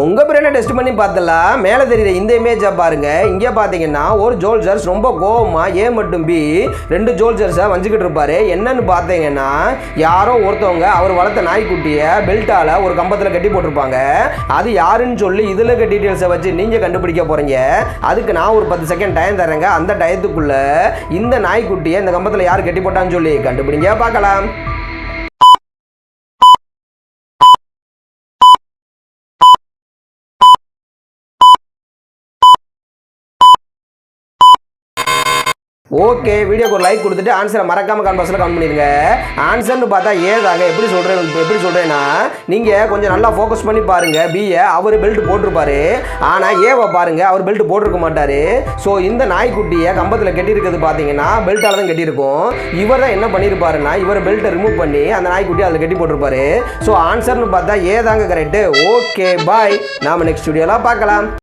உங்கள் பிரெயினை டெஸ்ட் பண்ணி பார்த்தலாம். மேலே தெரியுற இந்த இமேஜை பாருங்கள் இங்கே பார்த்தீங்கன்னா ஒரு ஜோல்ஜர்ஸ் ரொம்ப கோபமாக ஏ மட்டும் பி ரெண்டு ஜோல்ஜர்ஸை வஞ்சிக்கிட்டு இருப்பார். என்னன்னு பார்த்தீங்கன்னா யாரோ ஒருத்தவங்க அவர் வளர்த்த நாய்க்குட்டியை பெல்ட்டால் ஒரு கம்பத்தில் கட்டி போட்டிருப்பாங்க. அது யாருன்னு சொல்லி இதில் இருக்க டீட்டெயில்ஸை வச்சு நீங்கள் கண்டுபிடிக்க போகிறீங்க அதுக்கு நான் ஒரு பத்து செகண்ட் டைம் தரேங்க அந்த டயத்துக்குள்ளே இந்த நாய்க்குட்டியை இந்த கம்பத்தில் யார் கட்டி போட்டான்னு சொல்லி கண்டுபிடிங்க பார்க்கலாம். ஓகே வீடியோக்கு ஒரு லைக் கொடுத்துட்டு ஆன்சரை மறக்காம கான்பாஸில் கமெண்ட் பண்ணிடுங்க. ஆன்சர்னு பார்த்தா ஏதாங்க எப்படி சொல்கிறேன் எப்படி சொல்கிறேன்னா நீங்கள் கொஞ்சம் நல்லா ஃபோக்கஸ் பண்ணி பாருங்கள் பிஏ அவர் பெல்ட் போட்டிருப்பாரு. ஆனால் ஏவை பாருங்கள் அவர் பெல்ட் போட்டிருக்க மாட்டார். ஸோ இந்த நாய்க்குட்டியை கம்பத்தில் கட்டியிருக்கிறது பார்த்தீங்கன்னா பெல்ட்டால் தான் கட்டியிருக்கும். இவர் தான் என்ன பண்ணியிருப்பாருன்னா இவர் பெல்ட்டை ரிமூவ் பண்ணி அந்த நாய்க்குட்டி அதில் கட்டி போட்டிருப்பாரு. ஸோ ஆன்சர்னு பார்த்தா ஏதாங்க கரெக்டு ஓகே பாய் நாம நெக்ஸ்ட் ஸ்டுடியோலாம் பார்க்கலாம்.